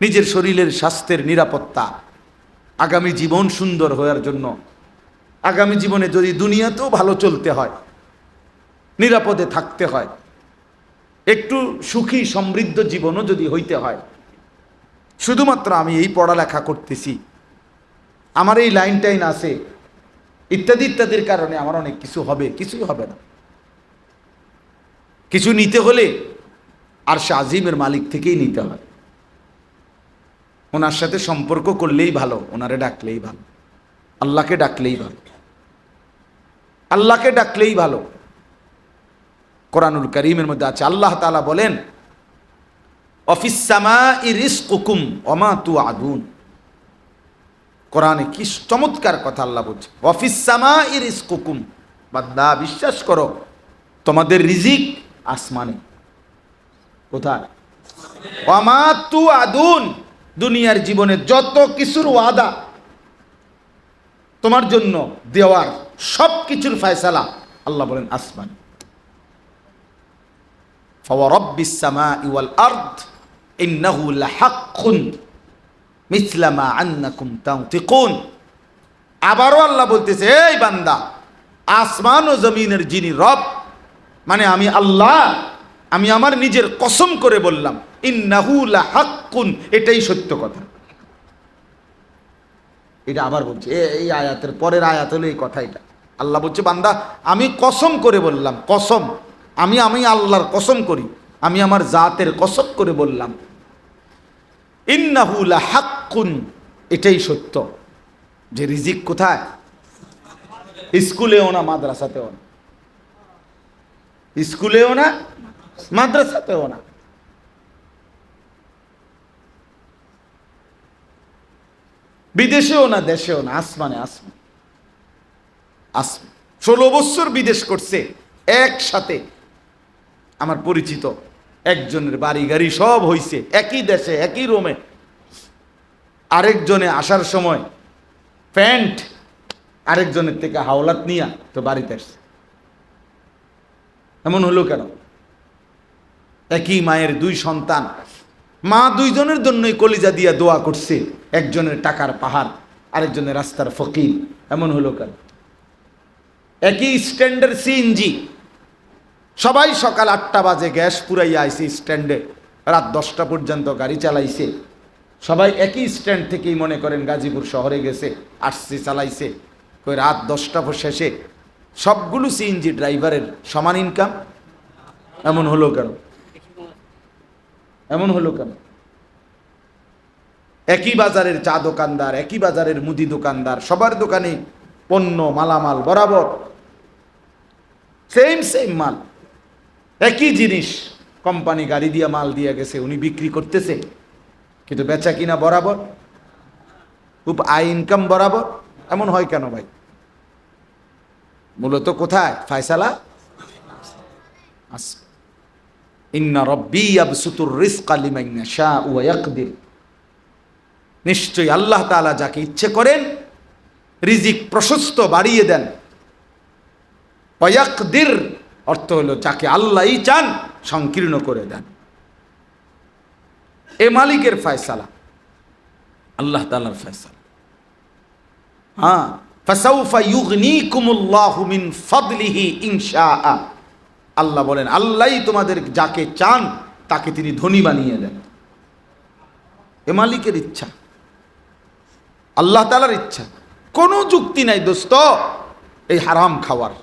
নিজের শরীরের স্বাস্থ্যের নিরাপত্তা। আগামী জীবন সুন্দর হওয়ার জন্য। আগামী জীবনে যদি দুনিয়াতেও ভালো চলতে হয়, নিরাপদে থাকতে হয়, একটু সুখী সমৃদ্ধ জীবনও যদি হইতে হয়। শুধুমাত্র আমি এই পড়ালেখা করতেছি। আমার এই লাইন টাইন আছে। ইত্যাদি ইত্যাদির কারণে আমার অনেক কিছু হবে, কিছুই হবে না। কিছু নিতে হলে আর আজিমের মালিক থেকেই নিতে হয়। ওনার সাথে সম্পর্ক করলেই ভালো, ওনারে ডাকলেই ভালো। আল্লাহকে ডাকলেই ভালো। আল্লাহকে ডাকলেই ভালো। কোরআনুল করিমের মধ্যে আছে, আল্লাহ তালা বলেন অফিসামা ইরিস কুকুম অমা তু আদুন কোরআনে কি চমৎকার কথা আল্লাহ বলছে অফিসামা ইরিস কুকুম বাদ্দা বিশ্বাস করো, তোমাদের রিজিক আসমানে। কোথায়? অমা তু আদুন দুনিয়ার জীবনে যত কিছুর ওয়াদা তোমার জন্য দেওয়ার সব কিছুর ফায়সালা, আল্লাহ বলেন, আসমান। আবারও আল্লাহ বলতেছে, এই বান্দা, আসমান ও জমিনের যিনি রব মানে আমি আল্লাহ, আমি আমার নিজের কসম করে বললাম ইন্নাহু লাহাক্কুন, এটাই সত্য কথা। এটা আবার বলছে এই আয়াতের পরের আয়াত হলো এই কথা এটা। আল্লাহ বলছে, বান্দা, আমি কসম করে বললাম, কসম। আমি আমি আল্লাহর কসম করি, আমি আমার জাতের কসম করে বললাম। ইন্নাহুলা হাক্কুন এটাই সত্য। যে রিজিক কোথায়? স্কুলেও না, মাদ্রাসাতেও না। স্কুলেও না, মাদ্রাসাতেও না। বিদেশেও না, দেশেও না, আসমানে আসমান। আসমান। ষোলো বছর বিদেশ করছে, একসাথে আমার পরিচিত একজনের বাড়ি গাড়ি সব হইছে, একই দেশে, একই রোমে। আরেকজনে আসার সময় প্যান্ট, আরেকজনের থেকে হাওলাত নিয়া তো বাড়িতে আসছে। এমন হলো কেন? একই মায়ের দুই সন্তান। মা দুইজনের জন্যই কলিজা দিয়া দোয়া করছে। একজনের টাকার পাহাড়, আরেকজনের রাস্তার ফকির। এমন হলো কেন? একই স্ট্যান্ডের সিএনজি। সবাই সকাল আটটা বাজে, গ্যাস পুরাইয়া আইছে স্ট্যান্ডে। রাত দশটা পর্যন্ত গাড়ি চালাইছে। সবাই একই স্ট্যান্ড থেকেই মনে করেন গাজীপুর শহরে গেছে, আসছে, চালাইছে। কই রাত দশটা পর শেষে। সবগুলো সিএনজি ড্রাইভারের সমান ইনকাম এমন হলো কেন? এমন হলো কেন? একই বাজারের চা দোকানদার, একই বাজারের মুদি দোকানদার, সবার দোকানে পণ্য, মালামাল বরাবর সেম সেম মাল। একই জিনিস কোম্পানি গাড়ি দিয়ে মাল দিয়ে গেছে, উনি বিক্রি করতেছে, কিন্তু বেচা কিনা বরাবর? খুব আয় ইনকাম বরাবর? এমন হয় কেন ভাই? মূলত কোথায়? ফায়সালা? আস- ওয়া নিশ্চয়ই আল্লাহ তাআলা যাকে ইচ্ছে করেন, রিজিক প্রশস্ত বাড়িয়ে দেন। ওয়াকদির অর্থ হলো যাকে আল্লাহই চান, সংকীর্ণ করে দেন। এ মালিকের ফয়সালা, আল্লাহ তাআলার ফয়সালা। হ্যাঁ ফাসাউফা ইউগনিকুমুল্লাহু মিন ফাদলিহি ইনশাআ। আল্লাহ বলেন, আল্লাহই তোমাদের যাকে চান, তাকে তিনি ধনী বানিয়ে দেন। এ মালিকের ইচ্ছা। আল্লাহ তালার ইচ্ছা। কোনো যুক্তি নাই দোস্ত, এই হারাম খাওয়ার।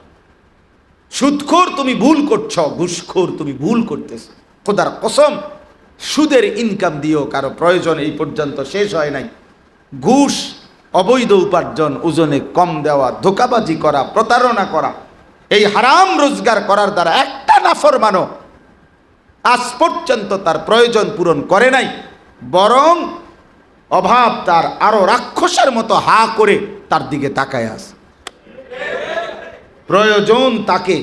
সুদখোর তুমি ভুল করছ, ঘুষখোর তুমি ভুল করতেছো। খোদার কসম, সুদের ইনকাম দিয়েও কারও প্রয়োজন এই পর্যন্ত শেষ হয় নাই। ঘুষ, অবৈধ উপার্জন, ওজনে কম দেওয়া, ধোকাবাজি করা, প্রতারণা করা এই হারাম রোজগার করার দ্বারা একটা নাফর মানো আজ পর্যন্ত তার প্রয়োজন পূরণ করে নাই, বরং অভাব তার আরও রাক্ষসের মতো হা করে তার দিকে তাকায় আস প্রয়োজন তাকে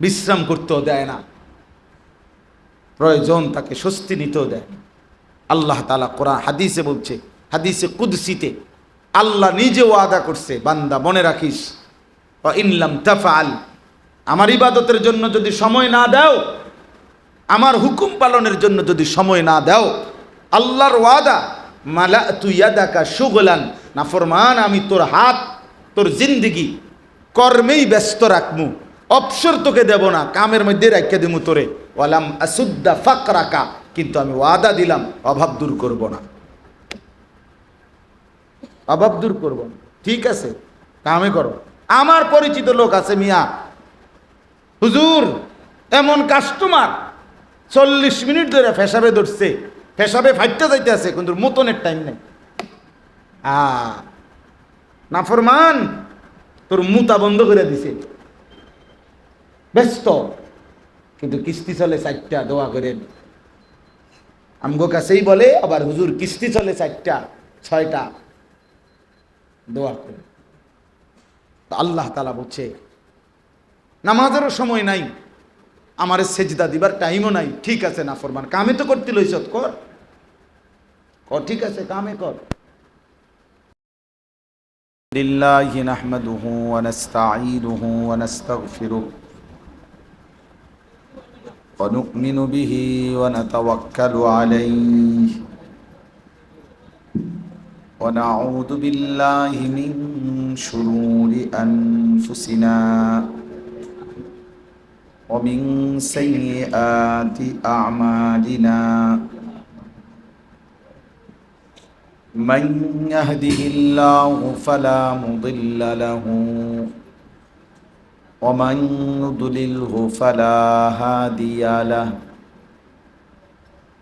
বিশ্রাম করতেও দেয় না। প্রয়োজন তাকে স্বস্তি নিতেও দেয় না। আল্লাহ তালা কোরআন, হাদিসে বলছে, হাদিসে কুদসিতে, আল্লাহ নিজে ওয়াদা করছে, বান্দা মনে রাখিস ইনলাম তাফাল আমার ইবাদতের জন্য যদি সময় না দাও, আমার হুকুম পালনের জন্য যদি সময় না দাও, আল্লাহর ওয়াদা মালা তুই তুইয়াদাকা সুগলান না ফরমান আমি তোর হাত, তোর জিন্দিগি কর্মেই ব্যস্ত রাখমু, অবসর তোকে দেব না, কামের মধ্যে রাখিয়া দিমু তোরে। ওয়ালাম আসুদ্দা ফাক রাখা কিন্তু আমি ওয়াদা দিলাম, অভাব দূর করব না। অভাব দূর করব না। ঠিক আছে, কামে করো। আমার পরিচিত লোক আছে মিয়া। হুজুর, এমন কাস্টমার চল্লিশ মিনিট ধরে ফেসাবে ধরছে। ফেসাবে ফাইটটা যাইতে আছে, কিন্তু মতনের টাইম নেই। আ নাফরমান তোর মুতা বন্ধ করে দিছে। ব্যস্ত। কিন্তু কিস্তি চলে চারটা, দোয়া করেন। আমগো কাছেই বলে, আবার হুজুর কিস্তি চলে চারটা, ছয়টা। দোয়া করে তো আল্লাহ তালা বলছে নামাজেরও সময় নাই আমার সেজদা দিবার টাইমও নাই ঠিক আছে না ফরমান কামে তো করতে লইছ কর কর ঠিক আছে কামে কর لله نحمده ونستعينه ونستغفره ونؤمن به ونتوكل عليه ونعوذ بالله من شرور أنفسنا ومن سيئات أعمالنا من يهده الله فلا مضل له ومن يضلله فلا هادي له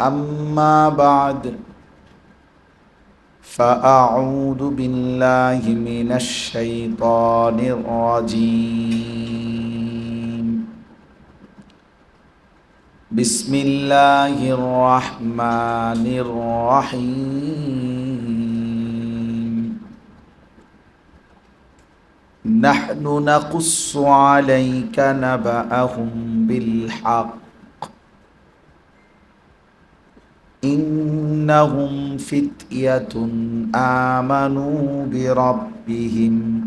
أما بعد فأعوذ بالله من الشيطان الرجيم. بسم الله الرحمن الرحيم. نحن نقص عليك نبأهم بالحق. إنهم فتية آمنوا بربهم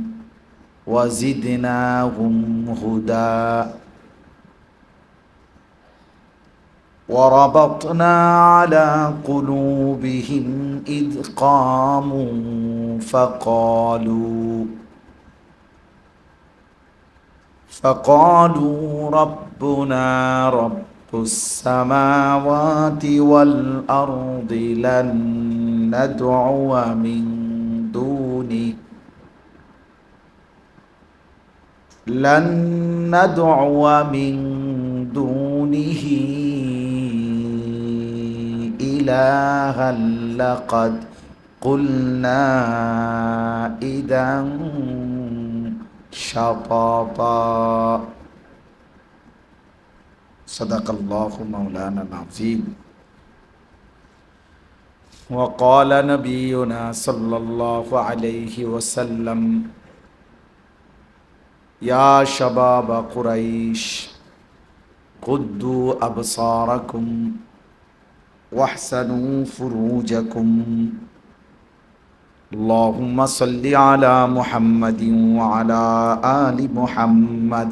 وزدناهم هدى. وربطنا على قلوبهم إذ قاموا فقالوا فقالوا ربنا رب السماوات والأرض لن ندعو من دونه. لن ندعو من دونه إلها لقد قلنا إذا شططا. صدق الله مولانا العظيم. وقال نبينا صلى الله عليه وسلم يا شباب قريش قدوا أبصاركم واحسنوا فروجكم. اللهم صل على محمد وعلى آل محمد.